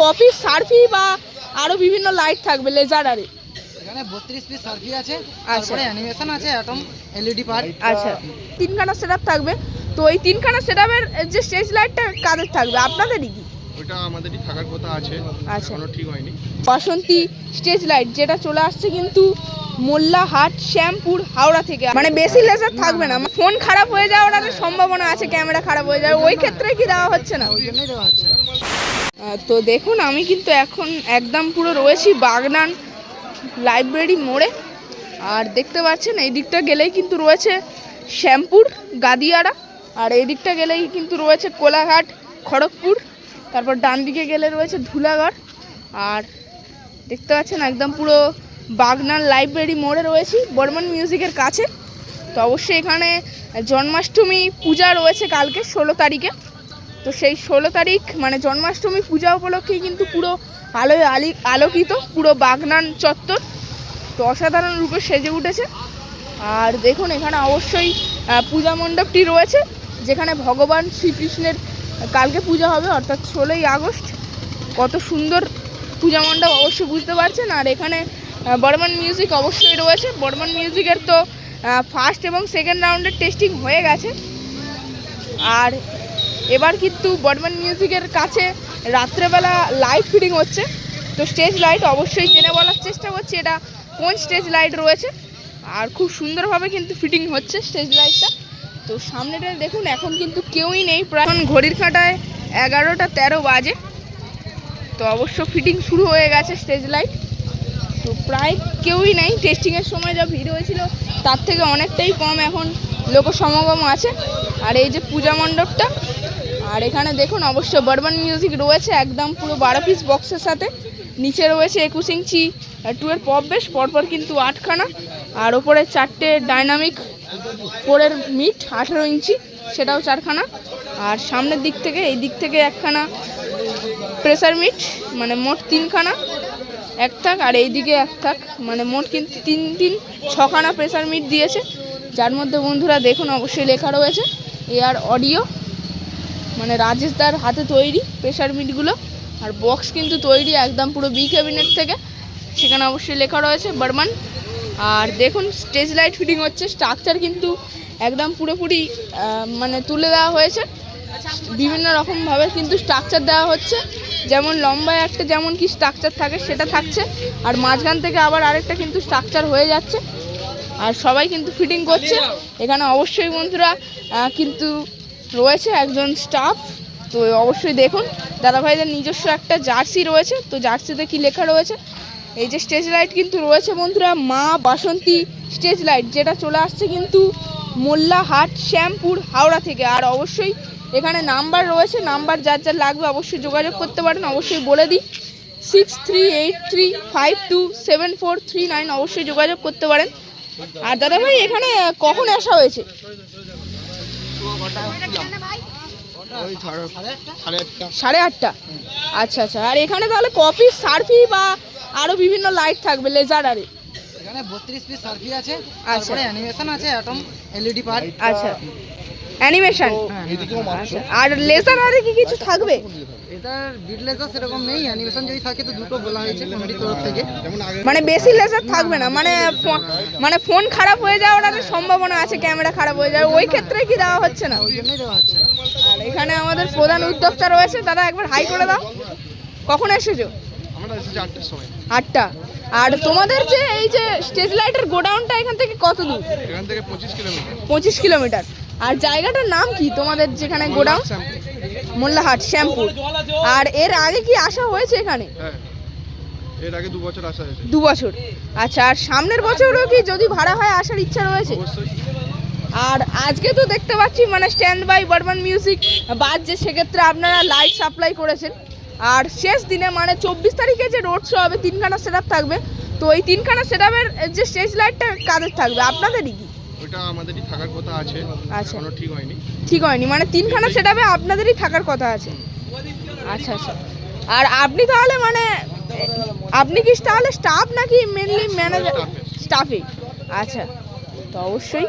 Copy সার্ফি বা আরও বিভিন্ন লাইট থাকবে লেজার আরে। এখানে বত্রিশ পিস সার্ফি আছে আচ্ছা। তারপরে অ্যানিমেশন আছে অ্যাটম এলইডি পার্ট আচ্ছা। তিনখানা সেটআপ থাকবে। তো এই তিনখানা সেটআপের যে স্টেজ লাইটটা কাদের থাকবে? আপনাদেরই কি? ওটা আমাদেরই থাকার কথা আছে আচ্ছা। ঠিক হয়নি। বাসন্তী স্টেজ লাইট যেটা চলে আসছে কিন্তু মোল্লাহাট শ্যামপুর হাওড়া থেকে। মানে বেশি লেজার থাকবে না। ফোন খারাপ হয়ে যাওয়ার সম্ভাবনা আছে ক্যামেরা খারাপ হয়ে যাবে। ওই ক্ষেত্রে কি দেওয়া হচ্ছে না? ওই জন্যই দেওয়া হচ্ছে তো দেখুন, আমি কিন্তু এখন একদম পুরো রয়েছি বাগনান লাইব্রেরি মোড়ে। আর দেখতে পাচ্ছেন, এই দিকটা গেলেই কিন্তু রয়েছে শ্যামপুর গাদিয়াড়া আর এই দিকটা গেলেই কিন্তু রয়েছে কোলাঘাট, খড়গপুর। তারপর ডান দিকে গেলে রয়েছে ধুলাগড় আর দেখতে পাচ্ছেন, একদম পুরো বাগনান লাইব্রেরি মোড়ে রয়েছি, বর্মন মিউজিকের কাছে। তো অবশ্যই এখানে জন্মাষ্টমী পূজা রয়েছে কালকে, ষোলো তারিখে। তো সেই ষোলো তারিখ মানে জন্মাষ্টমী পূজা উপলক্ষেই কিন্তু পুরো আলোয় আলি, আলোকিত, পুরো বাগনান চত্বর। তো অসাধারণ রূপে সেজে উঠেছে। আর দেখুন, এখানে অবশ্যই পূজা মণ্ডপটি রয়েছে, যেখানে ভগবান শ্রীকৃষ্ণের কালকে পূজা হবে, অর্থাৎ ষোলোই আগস্ট। কত সুন্দর পূজা মণ্ডপ, অবশ্যই বুঝতে পারছেন। আর এখানে বর্মান মিউজিক অবশ্যই রয়েছে। বর্মান মিউজিকের তো ফার্স্ট এবং সেকেন্ড রাউন্ডের টেস্টিং হয়ে গেছে। আর এবার কিন্তু বর্মন মিউজিকের কাছে রাত্রেবেলা লাইট ফিটিং হচ্ছে। তো স্টেজ লাইট অবশ্যই জেনে বলার চেষ্টা করছি এটা কোন স্টেজ লাইট রয়েছে। আর খুব সুন্দরভাবে কিন্তু ফিটিং হচ্ছে স্টেজ লাইটটা তো সামনেটা দেখুন, এখন কিন্তু কেউই নেই। প্রায় ঘড়ির কাঁটায় এগারোটা তেরো বাজে। তো অবশ্য ফিটিং শুরু হয়ে গেছে স্টেজ লাইট তো প্রায় কেউই নেই। টেস্টিংয়ের সময় যা ভিড় হয়েছিল, তার থেকে অনেকটাই কম এখন লোক সমাগম আছে। আর এই যে পূজা মণ্ডপটা আর এখানে দেখুন, অবশ্য বর্মন মিউজিক রয়েছে একদম পুরো বারো পিস বক্সের সাথে। নিচে রয়েছে একুশ ইঞ্চি টুয়ের পপ বেশ, পরপর কিন্তু আটখানা। আর ওপরে চারটে ডাইনামিক ফোরের মিট আঠেরো ইঞ্চি, সেটাও চারখানা। আর সামনের দিক থেকে, এই দিক থেকে একখানা প্রেসার মিট মানে মোট তিনখানা। এক থাক, আর এইদিকে এক থাক মানে মোট কিন্তু তিন তিন, ছখানা প্রেসার মিট দিয়েছে। যার মধ্যে বন্ধুরা দেখুন, অবশ্যই লেখা রয়েছে। এয়ার অডিও মানে রাজেশ দার হাতে তৈরি প্রেশার মিটগুলো। আর বক্স কিন্তু তৈরি একদম পুরো বি ক্যাবিনেট থেকে। সেখানে অবশ্যই লেখা রয়েছে বর্মান। আর দেখুন স্টেজ লাইট ফিটিং হচ্ছে। স্ট্রাকচার কিন্তু একদম পুরোপুরি মানে তুলে দেওয়া হয়েছে। বিভিন্ন রকমভাবে কিন্তু স্ট্রাকচার দেওয়া হচ্ছে। যেমন লম্বায় একটা যেমন কি স্ট্রাকচার থাকে, সেটা থাকছে। আর মাঝখান থেকে আবার আরেকটা কিন্তু স্ট্রাকচার হয়ে যাচ্ছে। আর সবাই কিন্তু ফিটিং করছে। এখানে অবশ্যই বন্ধুরা কিন্তু রয়েছে একজন স্টাফ তো অবশ্যই দেখুন। দাদাভাইদের নিজস্ব একটা জার্সি রয়েছে, তো জার্সিতে কি লেখা রয়েছে? এই যে স্টেজ লাইট কিন্তু রয়েছে বন্ধুরা, মা বাসন্তী স্টেজ লাইট যেটা চলে আসছে কিন্তু মোল্লাহাট, শ্যামপুর, হাওড়া থেকে। আর অবশ্যই এখানে নাম্বার রয়েছে, নাম্বার যার যার লাগবে অবশ্যই যোগাযোগ করতে পারেন। অবশ্যই বলে দিই six three eight three five two seven four three nine অবশ্যই যোগাযোগ করতে পারেন। আর দাদাভাই, এখানে কখন আসা হয়েছে? সাড়ে আটটা। আচ্ছা আচ্ছা। আর এখানে তাহলে কপি সার্ফি বা আরও বিভিন্ন লাইট থাকবে লেজার আরে এখানে বত্রিশ পিস সার্ফি আছে আচ্ছা। তারপরে অ্যানিমেশন আছে অ্যাটম এলইডি পার্ট আচ্ছা। অ্যানিমেশন মাত্র আচ্ছা আর লেজার আরে কি কিছু থাকবে? এটার বিট লেজার সেরকম নেই অ্যানিমেশন যদি থাকে তো দুটো বলা হয়েছে কমিটির তরফ থেকে। মানে বেশি লেজার থাকবে না মানে মানে ফোন খারাপ হয়ে যাওয়ার সম্ভাবনা আছে ক্যামেরা খারাপ হয়ে যাওয়ার। ওই ক্ষেত্রে কি দেওয়া হচ্ছে না? ওই জন্যই দেওয়া হচ্ছে আর এখানে আমাদের প্রধান উদ্যোক্তা রয়েছে দাদা একবার হাই করে দাও। কখন এসেছ? আমরা এসেছি আটটার সময়। আটটা। আর তোমাদের যে এই যে স্টেজ লাইটের গোডাউনটা এখান থেকে কত দূর? এখান থেকে পঁচিশ কিলোমিটার। পঁচিশ কিলোমিটার। আর জায়গাটার নাম কি? তোমাদের যেখানে গোডাউন? মোল্লাহাট শ্যামপুর। আর এর আগে কি আসা হয়েছে এখানে? হ্যাঁ। এর আগে দু বছর আসা হয়েছে। দু বছর। আচ্ছা আর সামনের বছরও কি যদি ভাড়া হয় আসার ইচ্ছা রয়েছে? আর আজকে তো দেখতে পাচ্ছি মানে স্ট্যান্ড বাই বর্মান মিউজিক বাজছে সেক্ষেত্রে আপনারা লাইট সাপ্লাই করেছেন। আর শেষ দিনে মানে চব্বিশ তারিখে যে রোড শো হবে তিনখানা সেট থাকবে। তো এই তিনখানা সেট যে স্টেজ লাইটটা কাদের থাকবে? আপনাদেরই কি? ওটা আমাদেরই থাকার কথা আছে আচ্ছা। এখনও ঠিক হয়নি। ঠিক হয়নি মানে তিনখানা সেট আপনাদেরই থাকার কথা আছে। আচ্ছা আচ্ছা। আর আপনি তাহলে মানে আপনি কি তাহলে স্টাফ নাকি মেনলি ম্যানেজার স্টাফে আচ্ছা তো অবশ্যই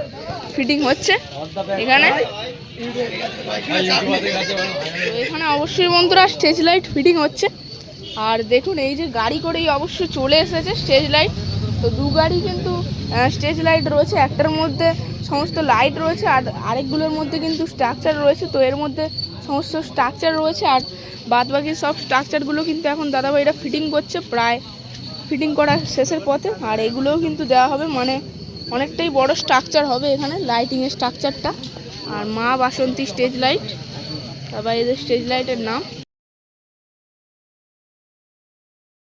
ফিটিং হচ্ছে এখানে। এখানে অবশ্যই বন্ধুরা স্টেজ লাইট ফিটিং হচ্ছে। আর দেখুন এই যে গাড়ি করেই অবশ্যই চলে এসেছে স্টেজ লাইট তো দু গাড়ি কিন্তু স্টেজ লাইট রয়েছে। একটার মধ্যে সমস্ত লাইট রয়েছে আর আরেকগুলোর মধ্যে কিন্তু স্ট্রাকচার রয়েছে। তো এর মধ্যে সমস্ত স্ট্রাকচার রয়েছে আর বাদ বাকি সব স্ট্রাকচারগুলো কিন্তু এখন দাদাভাইরা ফিটিং করছে প্রায়। ফিটিং করা শেষের পথে আর এগুলোও কিন্তু দেওয়া হবে। মানে অনেকটাই বড় স্ট্রাকচার হবে এখানে লাইটিংয়ের স্ট্রাকচারটা আর মা বাসন্তী স্টেজ লাইট তারপর এদের স্টেজ লাইটের নাম।